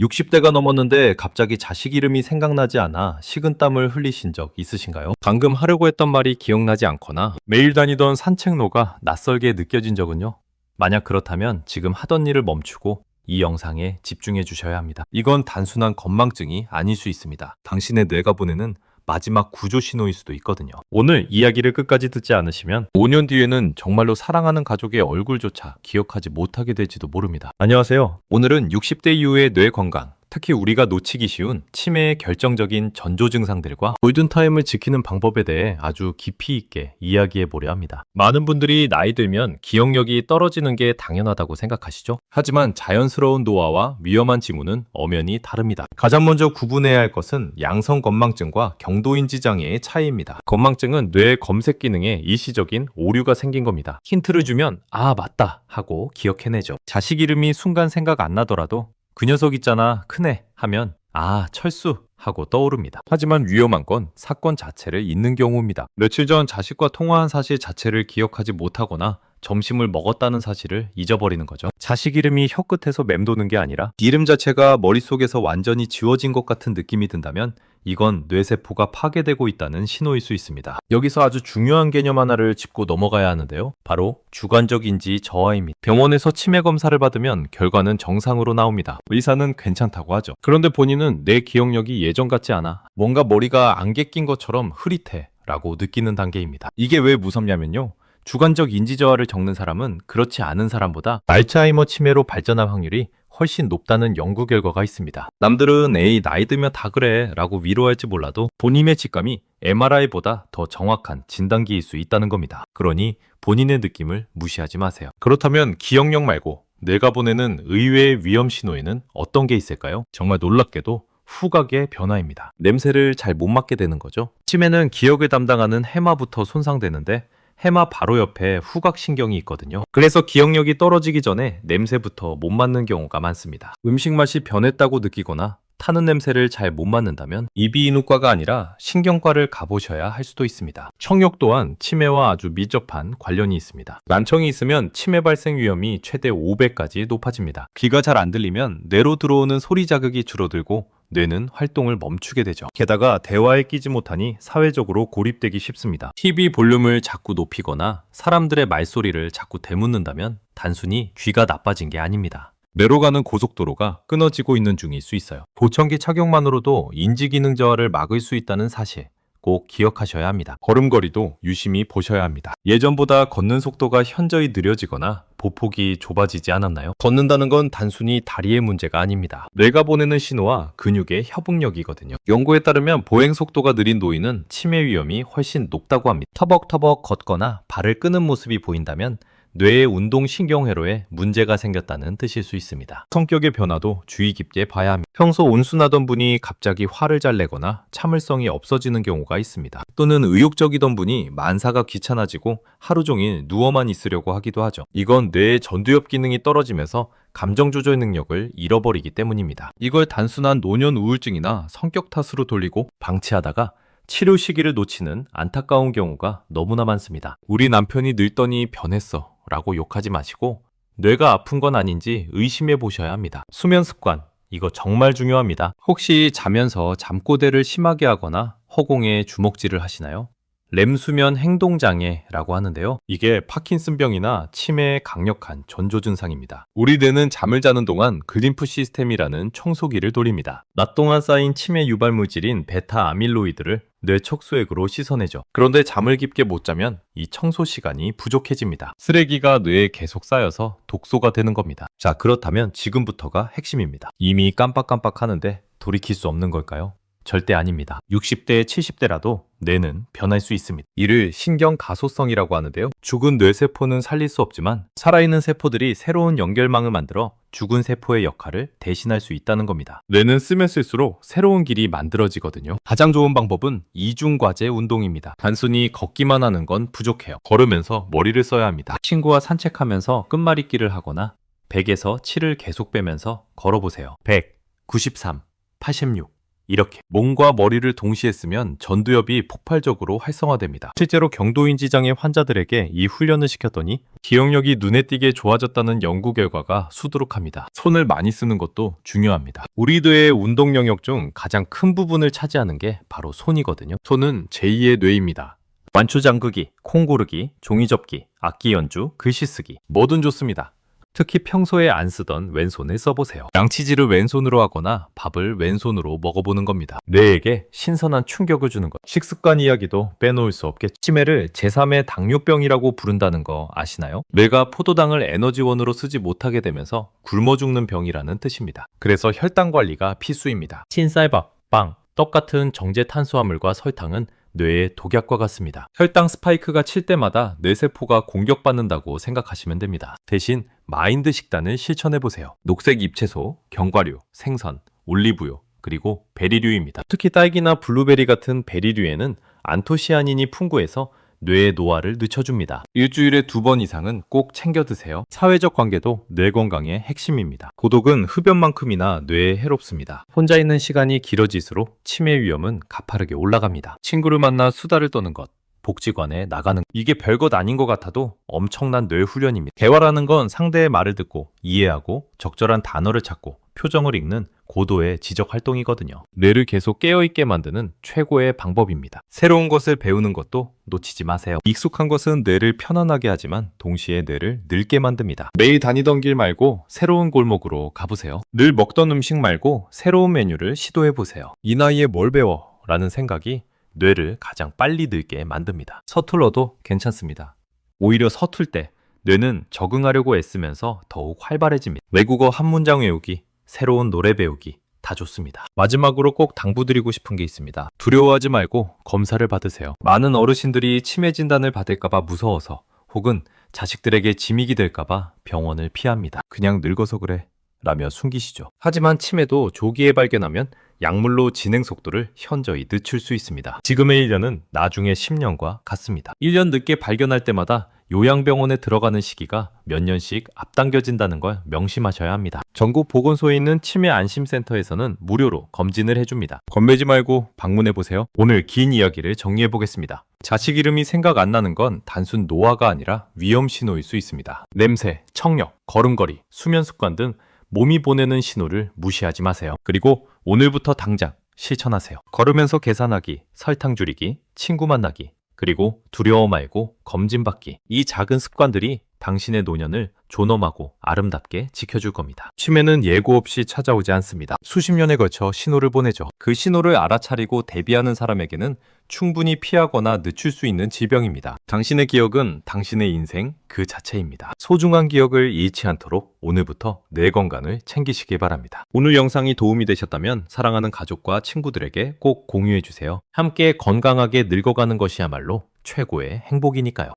60대가 넘었는데 갑자기 자식 이름이 생각나지 않아 식은땀을 흘리신 적 있으신가요? 방금 하려고 했던 말이 기억나지 않거나 매일 다니던 산책로가 낯설게 느껴진 적은요? 만약 그렇다면 지금 하던 일을 멈추고 이 영상에 집중해 주셔야 합니다. 이건 단순한 건망증이 아닐 수 있습니다. 당신의 뇌가 보내는 마지막 구조 신호일 수도 있거든요. 오늘 이야기를 끝까지 듣지 않으시면 5년 뒤에는 정말로 사랑하는 가족의 얼굴조차 기억하지 못하게 될지도 모릅니다. 안녕하세요. 오늘은 60대 이후의 뇌 건강, 특히 우리가 놓치기 쉬운 치매의 결정적인 전조 증상들과 골든타임을 지키는 방법에 대해 아주 깊이 있게 이야기해 보려 합니다. 많은 분들이 나이 들면 기억력이 떨어지는 게 당연하다고 생각하시죠? 하지만 자연스러운 노화와 위험한 징후는 엄연히 다릅니다. 가장 먼저 구분해야 할 것은 양성 건망증과 경도인지 장애의 차이입니다. 건망증은 뇌 검색 기능에 일시적인 오류가 생긴 겁니다. 힌트를 주면 아 맞다 하고 기억해내죠. 자식 이름이 순간 생각 안 나더라도 그 녀석 있잖아, 큰애 하면 아, 철수 하고 떠오릅니다. 하지만 위험한 건 사건 자체를 잊는 경우입니다. 며칠 전 자식과 통화한 사실 자체를 기억하지 못하거나 점심을 먹었다는 사실을 잊어버리는 거죠. 자식 이름이 혀 끝에서 맴도는 게 아니라 이름 자체가 머릿속에서 완전히 지워진 것 같은 느낌이 든다면 이건 뇌세포가 파괴되고 있다는 신호일 수 있습니다. 여기서 아주 중요한 개념 하나를 짚고 넘어가야 하는데요. 바로 주관적 인지 저하입니다. 병원에서 치매 검사를 받으면 결과는 정상으로 나옵니다. 의사는 괜찮다고 하죠. 그런데 본인은 내 기억력이 예전 같지 않아. 뭔가 머리가 안개 낀 것처럼 흐릿해 라고 느끼는 단계입니다. 이게 왜 무섭냐면요. 주관적 인지 저하를 적는 사람은 그렇지 않은 사람보다 알츠하이머 치매로 발전할 확률이 훨씬 높다는 연구 결과가 있습니다. 남들은 에이 나이 들면 다 그래 라고 위로할지 몰라도 본인의 직감이 MRI보다 더 정확한 진단기일 수 있다는 겁니다. 그러니 본인의 느낌을 무시하지 마세요. 그렇다면 기억력 말고 뇌가 보내는 의외의 위험 신호에는 어떤 게 있을까요? 정말 놀랍게도 후각의 변화입니다. 냄새를 잘 못 맡게 되는 거죠. 치매는 기억을 담당하는 해마부터 손상되는데 해마 바로 옆에 후각신경이 있거든요. 그래서 기억력이 떨어지기 전에 냄새부터 못 맡는 경우가 많습니다. 음식 맛이 변했다고 느끼거나 타는 냄새를 잘 못 맡는다면 이비인후과가 아니라 신경과를 가보셔야 할 수도 있습니다. 청력 또한 치매와 아주 밀접한 관련이 있습니다. 난청이 있으면 치매 발생 위험이 최대 5배까지 높아집니다. 귀가 잘 안 들리면 뇌로 들어오는 소리 자극이 줄어들고 뇌는 활동을 멈추게 되죠. 게다가 대화에 끼지 못하니 사회적으로 고립되기 쉽습니다. TV 볼륨을 자꾸 높이거나 사람들의 말소리를 자꾸 되묻는다면 단순히 귀가 나빠진 게 아닙니다. 뇌로 가는 고속도로가 끊어지고 있는 중일 수 있어요. 보청기 착용만으로도 인지기능 저하를 막을 수 있다는 사실 꼭 기억하셔야 합니다. 걸음걸이도 유심히 보셔야 합니다. 예전보다 걷는 속도가 현저히 느려지거나 보폭이 좁아지지 않았나요? 걷는다는 건 단순히 다리의 문제가 아닙니다. 뇌가 보내는 신호와 근육의 협응력이거든요. 연구에 따르면 보행 속도가 느린 노인은 치매 위험이 훨씬 높다고 합니다. 터벅터벅 걷거나 발을 끄는 모습이 보인다면 뇌의 운동 신경회로에 문제가 생겼다는 뜻일 수 있습니다. 성격의 변화도 주의 깊게 봐야 합니다. 평소 온순하던 분이 갑자기 화를 잘 내거나 참을성이 없어지는 경우가 있습니다. 또는 의욕적이던 분이 만사가 귀찮아지고 하루 종일 누워만 있으려고 하기도 하죠. 이건 뇌의 전두엽 기능이 떨어지면서 감정 조절 능력을 잃어버리기 때문입니다. 이걸 단순한 노년 우울증이나 성격 탓으로 돌리고 방치하다가 치료 시기를 놓치는 안타까운 경우가 너무나 많습니다. 우리 남편이 늙더니 변했어 라고 욕하지 마시고 뇌가 아픈 건 아닌지 의심해 보셔야 합니다. 수면 습관, 이거 정말 중요합니다. 혹시 자면서 잠꼬대를 심하게 하거나 허공에 주먹질을 하시나요? 렘수면 행동장애라고 하는데요. 이게 파킨슨병이나 치매의 강력한 전조 증상입니다. 우리 뇌는 잠을 자는 동안 글림프 시스템이라는 청소기를 돌립니다. 낮 동안 쌓인 치매 유발 물질인 베타 아밀로이드를 뇌 척수액으로 씻어내죠. 그런데 잠을 깊게 못 자면 이 청소 시간이 부족해집니다. 쓰레기가 뇌에 계속 쌓여서 독소가 되는 겁니다. 자, 그렇다면 지금부터가 핵심입니다. 이미 깜빡깜빡 하는데 돌이킬 수 없는 걸까요? 절대 아닙니다. 60대, 70대라도 뇌는 변할 수 있습니다. 이를 신경 가소성이라고 하는데요. 죽은 뇌세포는 살릴 수 없지만 살아있는 세포들이 새로운 연결망을 만들어 죽은 세포의 역할을 대신할 수 있다는 겁니다. 뇌는 쓰면 쓸수록 새로운 길이 만들어지거든요. 가장 좋은 방법은 이중과제 운동입니다. 단순히 걷기만 하는 건 부족해요. 걸으면서 머리를 써야 합니다. 친구와 산책하면서 끝말잇기를 하거나 100에서 7을 계속 빼면서 걸어보세요. 100, 93, 86, 이렇게 몸과 머리를 동시에 쓰면 전두엽이 폭발적으로 활성화됩니다. 실제로 경도인지장애 환자들에게 이 훈련을 시켰더니 기억력이 눈에 띄게 좋아졌다는 연구 결과가 수두룩합니다. 손을 많이 쓰는 것도 중요합니다. 우리 뇌의 운동 영역 중 가장 큰 부분을 차지하는 게 바로 손이거든요. 손은 제2의 뇌입니다. 완초 잠그기, 콩 고르기, 종이 접기, 악기 연주, 글씨 쓰기 뭐든 좋습니다. 특히 평소에 안 쓰던 왼손을 써보세요. 양치질을 왼손으로 하거나 밥을 왼손으로 먹어보는 겁니다. 뇌에게 신선한 충격을 주는 것. 식습관 이야기도 빼놓을 수 없겠죠. 치매를 제3의 당뇨병이라고 부른다는 거 아시나요? 뇌가 포도당을 에너지원으로 쓰지 못하게 되면서 굶어 죽는 병이라는 뜻입니다. 그래서 혈당 관리가 필수입니다. 흰쌀밥, 빵, 떡 같은 정제 탄수화물과 설탕은 뇌의 독약과 같습니다. 혈당 스파이크가 칠 때마다 뇌세포가 공격받는다고 생각하시면 됩니다. 대신 마인드 식단을 실천해 보세요. 녹색 잎채소, 견과류, 생선, 올리브유, 그리고 베리류입니다. 특히 딸기나 블루베리 같은 베리류에는 안토시아닌이 풍부해서 뇌의 노화를 늦춰줍니다. 일주일에 두 번 이상은 꼭 챙겨 드세요. 사회적 관계도 뇌 건강의 핵심입니다. 고독은 흡연만큼이나 뇌에 해롭습니다. 혼자 있는 시간이 길어질수록 치매 위험은 가파르게 올라갑니다. 친구를 만나 수다를 떠는 것. 복지관에 나가는 것. 이게 별것 아닌 것 같아도 엄청난 뇌 훈련입니다. 대화라는 건 상대의 말을 듣고 이해하고 적절한 단어를 찾고 표정을 읽는 고도의 지적 활동이거든요. 뇌를 계속 깨어있게 만드는 최고의 방법입니다. 새로운 것을 배우는 것도 놓치지 마세요. 익숙한 것은 뇌를 편안하게 하지만 동시에 뇌를 늙게 만듭니다. 매일 다니던 길 말고 새로운 골목으로 가보세요. 늘 먹던 음식 말고 새로운 메뉴를 시도해보세요. 이 나이에 뭘 배워? 라는 생각이 뇌를 가장 빨리 늙게 만듭니다. 서툴러도 괜찮습니다. 오히려 서툴 때 뇌는 적응하려고 애쓰면서 더욱 활발해집니다. 외국어 한 문장 외우기, 새로운 노래 배우기 다 좋습니다. 마지막으로 꼭 당부드리고 싶은 게 있습니다. 두려워하지 말고 검사를 받으세요. 많은 어르신들이 치매 진단을 받을까봐 무서워서 혹은 자식들에게 짐이기 될까봐 병원을 피합니다. 그냥 늙어서 그래. 라며 숨기시죠. 하지만 치매도 조기에 발견하면 약물로 진행 속도를 현저히 늦출 수 있습니다. 지금의 1년은 나중의 10년과 같습니다. 1년 늦게 발견할 때마다 요양병원에 들어가는 시기가 몇 년씩 앞당겨진다는 걸 명심하셔야 합니다. 전국 보건소에 있는 치매 안심센터에서는 무료로 검진을 해줍니다. 겁내지 말고 방문해 보세요. 오늘 긴 이야기를 정리해 보겠습니다. 자식 이름이 생각 안 나는 건 단순 노화가 아니라 위험 신호일 수 있습니다. 냄새, 청력, 걸음걸이, 수면 습관 등 몸이 보내는 신호를 무시하지 마세요. 그리고 오늘부터 당장 실천하세요. 걸으면서 계산하기, 설탕 줄이기, 친구 만나기, 그리고 두려워 말고 검진받기. 이 작은 습관들이 당신의 노년을 존엄하고 아름답게 지켜줄 겁니다. 치매는 예고 없이 찾아오지 않습니다. 수십 년에 걸쳐 신호를 보내죠. 그 신호를 알아차리고 대비하는 사람에게는 충분히 피하거나 늦출 수 있는 질병입니다. 당신의 기억은 당신의 인생 그 자체입니다. 소중한 기억을 잃지 않도록 오늘부터 뇌 건강을 챙기시기 바랍니다. 오늘 영상이 도움이 되셨다면 사랑하는 가족과 친구들에게 꼭 공유해 주세요. 함께 건강하게 늙어가는 것이야말로 최고의 행복이니까요.